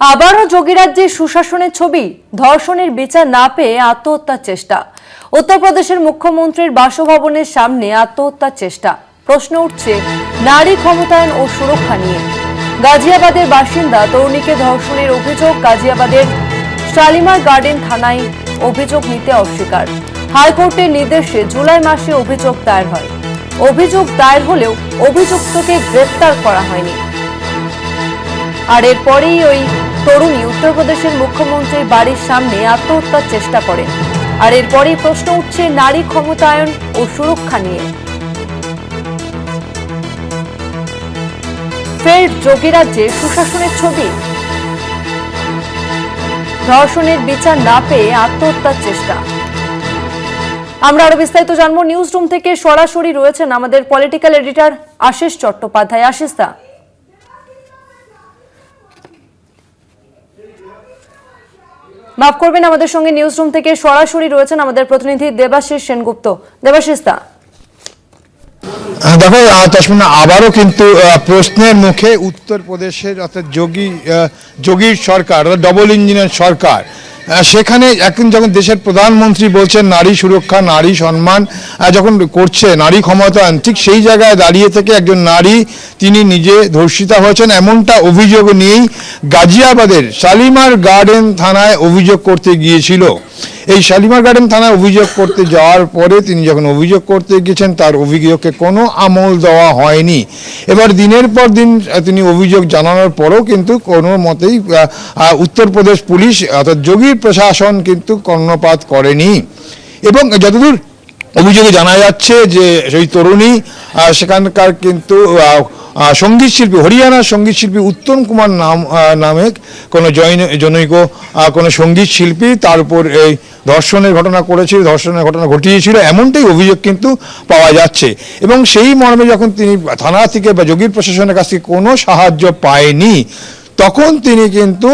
আবারও যোগীরাজ্যের সুশাসনের ছবি ধর্ষণের বিচার না পেয়ে আত্মহত্যার চেষ্টা। উত্তরপ্রদেশের মুখ্যমন্ত্রীর বাসভবনের সামনে আত্মহত্যার চেষ্টা। প্রশ্ন উঠছে, নারী ক্ষমতায়ন ও সুরক্ষা নিয়ে। গাজিয়াবাদের বাসিন্দা তরুণীকে ধর্ষণের অভিযোগ গাজিয়াবাদের শালিমার গার্ডেন থানায় অভিযোগ নিতে অস্বীকার। হাইকোর্টের নির্দেশে জুলাই মাসে অভিযোগ দায়ের হয়। অভিযোগ দায়ের হলেও অভিযুক্তকে গ্রেপ্তার করা হয়নি। আর এরপরেই ওই তরুণী উত্তরপ্রদেশের মুখ্যমন্ত্রীর বাড়ির সামনে আত্মহত্যার চেষ্টা করেন। আর এরপরেই প্রশ্ন উঠছে নারী ক্ষমতায়ন ও সুরক্ষা নিয়ে। ফের যোগীরাজ্যে সুশাসনের ছবি। ধর্ষণের বিচার না পেয়ে আত্মহত্যার চেষ্টা। আমরা আরও বিস্তারিত জানব। নিউজ রুম থেকে সরাসরি রয়েছেন আমাদের পলিটিক্যাল এডিটর আশিস চট্টোপাধ্যায়। আশিস দা মাফ করবেন, আমাদের সঙ্গে নিউজ রুম থেকে সরাসরি রয়েছেন আমাদের প্রতিনিধি দেবাশিস সেনগুপ্ত। দেবাশিস দা। দেখো তসমিনা, আবারও কিন্তু প্রশ্নের মুখে উত্তরপ্রদেশের অর্থাৎ যোগী যোগীর সরকার, অর্থাৎ ডবল ইঞ্জিনের সরকার সেখানে এখন যখন দেশের প্রধানমন্ত্রী বলছেন নারী সুরক্ষা, নারী সম্মান যখন করছে, নারী ক্ষমতায়ন ঠিক সেই জায়গায় দাঁড়িয়ে থেকে একজন নারী তিনি নিজে ধর্ষিতা হয়েছেন। এমনটা অভিযোগ নিয়েই গাজিয়াবাদের শালিমার গার্ডেন থানায় অভিযোগ করতে গিয়েছিল। এই শালিমার গার্ডেন থানায় অভিযোগ করতে যাওয়ার পরে তিনি যখন অভিযোগ করতে গেছেন, তার অভিযোগকে কোনো আমল দেওয়া হয়নি। এবার দিনের পর দিন তিনি অভিযোগ জানানোর পরেও কিন্তু কোনো মতেই উত্তরপ্রদেশ পুলিশ, অর্থাৎ যোগীর প্রশাসন কিন্তু কর্ণপাত করেনি। এবং যতদূর অভিযোগে জানা যাচ্ছে যে সেই তরুণী সেখানকার কিন্তু সংগীত শিল্পী হরিয়ানার সংগীত শিল্পী উত্তম কুমার নাম নামে কোনো জৈন জনৈক কোনো সংগীত শিল্পী তার উপর এই ধর্ষণের ঘটনা করেছিল ধর্ষণের ঘটনা ঘটিয়েছিল, এমনটাই অভিযোগ কিন্তু পাওয়া যাচ্ছে। এবং সেই মর্মে যখন তিনি থানা থেকে বা যোগীর প্রশাসনের কাছ থেকে কোনো সাহায্য পায়নি তখন তিনি কিন্তু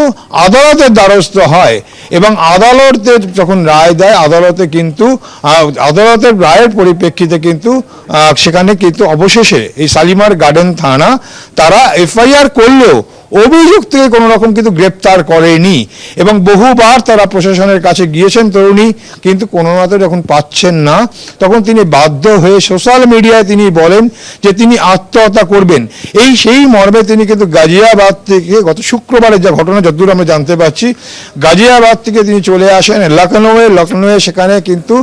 আদালতের দ্বারস্থ হয় এবং আদালতের যখন রায় দেয়, আদালতে কিন্তু আদালতের রায়ের পরিপ্রেক্ষিতে কিন্তু সেখানে কিন্তু অবশেষে এই সালিমার গার্ডেন থানা, তারা এফআইআর করলেও অভিযুক্তকে কোনো রকম কিন্তু গ্রেপ্তার করেনি। এবং বহুবার তারা প্রশাসনের কাছে গিয়েছেন তরুণী, কিন্তু কোনো মতে যখন পাচ্ছেন না, তখন তিনি বাধ্য হয়ে সোশ্যাল মিডিয়ায় তিনি বলেন যে তিনি আত্মহত্যা করবেন। এই সেই মর্মে তিনি কিন্তু গাজিয়াবাদ থেকে গত শুক্রবারের যা ঘটনা যতদূর আমরা জানতে পারছি, গাজিয়াবাদ থেকে তিনি চলে আসেন লখনৌয়ে। লখনৌয়ে সেখানে কিন্তু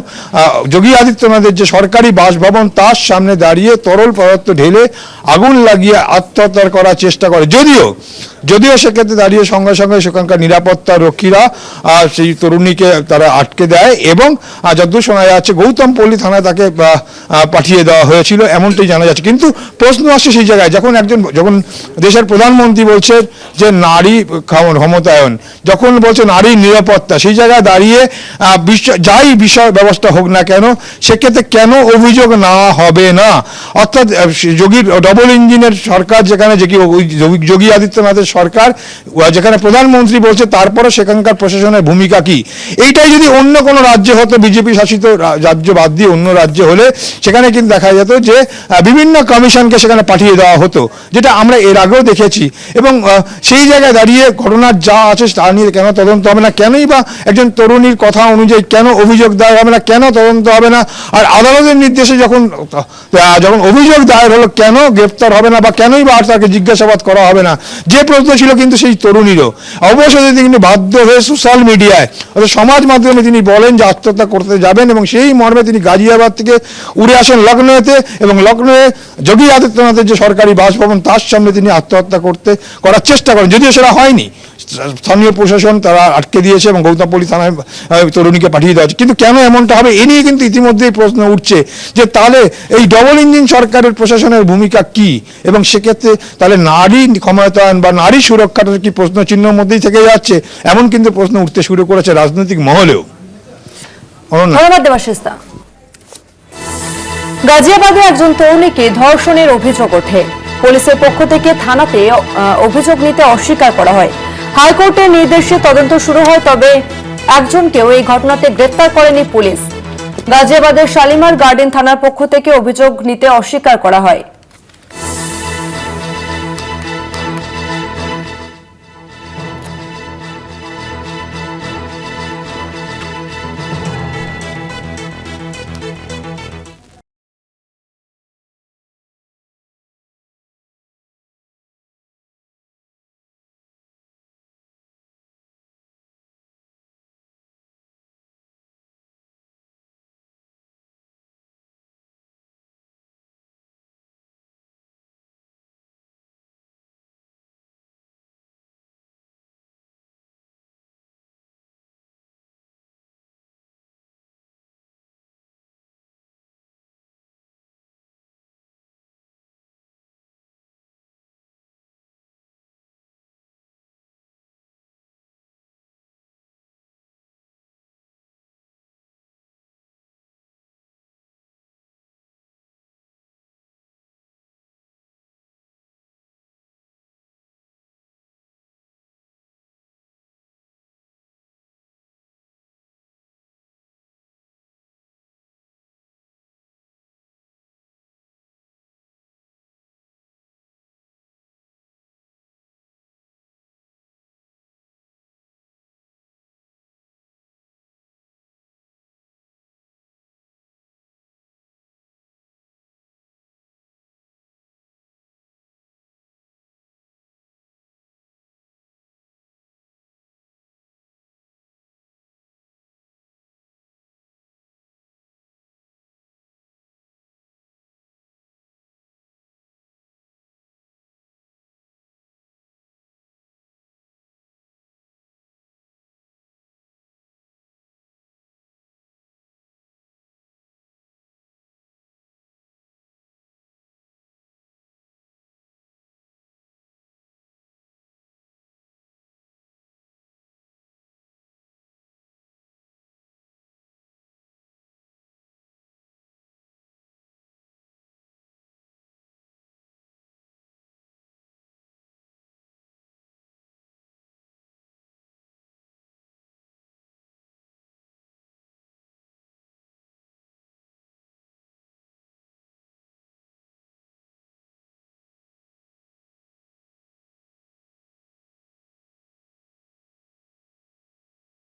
যোগী আদিত্যনাথের যে সরকারি বাসভবন, তার সামনে দাঁড়িয়ে তরল পদার্থ ঢেলে আগুন লাগিয়ে আত্মহত্যার করার চেষ্টা করে। যদিও যদিও সেক্ষেত্রে দাঁড়িয়ে সঙ্গে সঙ্গে সেখানকার নিরাপত্তা রক্ষীরা সেই তরুণীকে তারা আটকে দেয় এবং যতদূর শোনা যাচ্ছে গৌতম পল্লী থানায় তাকে পাঠিয়ে দেওয়া হয়েছিল, এমনটাই জানা যাচ্ছে। কিন্তু প্রশ্ন আসছে সেই জায়গায়, যখন একজন, যখন দেশের প্রধানমন্ত্রী বলছে যে নারী ক্ষমতায়ন, যখন বলছে নারীর নিরাপত্তা, সেই জায়গায় দাঁড়িয়ে বিশ্ব, যাই বিষয় ব্যবস্থা হোক না কেন, সেক্ষেত্রে কেন অভিযোগ না হবে না? অর্থাৎ যোগীর ডবল ইঞ্জিনের সরকার যেখানে যে কি, যোগী- যোগী আদিত্যনাথের সরকার যেখানে প্রধানমন্ত্রী বলছে তারপরে সেখানকার প্রশাসনের ভূমিকা কি? এইটাই যদি অন্য কোনো রাজ্যে হতো, বিজেপি শাসিত রাজ্য বাদ দিয়ে অন্য রাজ্যে হলে সেখানে কিন্তু দেখা যেত যে বিভিন্ন কমিশনকে সেখানে পাঠিয়ে দেওয়া হতো, যেটা আমরা এর আগেও দেখেছি। এবং সেই জায়গায় দাঁড়িয়ে ঘটনার যা আছে তা নিয়ে কেন তদন্ত হবে না? কেনই বা একজন তরুণীর কথা অনুযায়ী কেন অভিযোগ দায়ের হবে না? কেন তদন্ত হবে না? আর আদালতের নির্দেশে যখন যখন অভিযোগ দায়ের হলো, কেন গ্রেপ্তার হবে না? বা কেনই বা আর তাকে জিজ্ঞাসাবাদ করা হবে না? যে প্রশ্ন ছিল কিন্তু সেই তরুণীরও। অবশেষে তিনি বাধ্য হয়ে সোশ্যাল মিডিয়ায় অর্থাৎ সমাজ মাধ্যমে তিনি বলেন যে আত্মহত্যা করতে যাবেন এবং সেই মর্মে তিনি গাজিয়াবাদ থেকে উড়ে আসেন লখনৌতে এবং লখনৌয়ে যোগী আদিত্যনাথের যে সরকারি বাসভবন, তার সামনে তিনি আত্মহত্যা করতে করার চেষ্টা করেন, যদিও সেটা হয়নি। স্থানীয় প্রশাসন তারা আটকে দিয়েছে এবং গৌতমপল্লী থানায় তরুণীকে পাঠিয়ে দেওয়া কিন্তু কেন এমনটা হবে? এ নিয়ে কিন্তু ইতিমধ্যেই প্রশ্ন উঠছে যে তাহলে এই ডবল ইঞ্জিন সরকারের প্রশাসনের ভূমিকা কি? এবং সেক্ষেত্রে তাহলে নারী ক্ষমতায়ন বা নারী সুরক্ষাটা কি প্রশ্ন চিহ্নের মধ্যেই থেকে যাচ্ছে? এমন কিন্তু প্রশ্ন উঠতে শুরু করেছে রাজনৈতিক মহলেও। গাজিয়াবাদে একজন তরুণীকে ধর্ষণের অভিযোগ ওঠে। পুলিশের পক্ষ থেকে থানাতে অভিযোগ নিতে অস্বীকার করা হয়। হাইকোর্টের নির্দেশে তদন্ত শুরু হয়, তবে একজনকেও এই ঘটনাতে গ্রেপ্তার করেনি পুলিশ। গাজিয়াবাদের শালিমার গার্ডেন থানার পক্ষ থেকে অভিযোগ নিতে অস্বীকার করা হয়।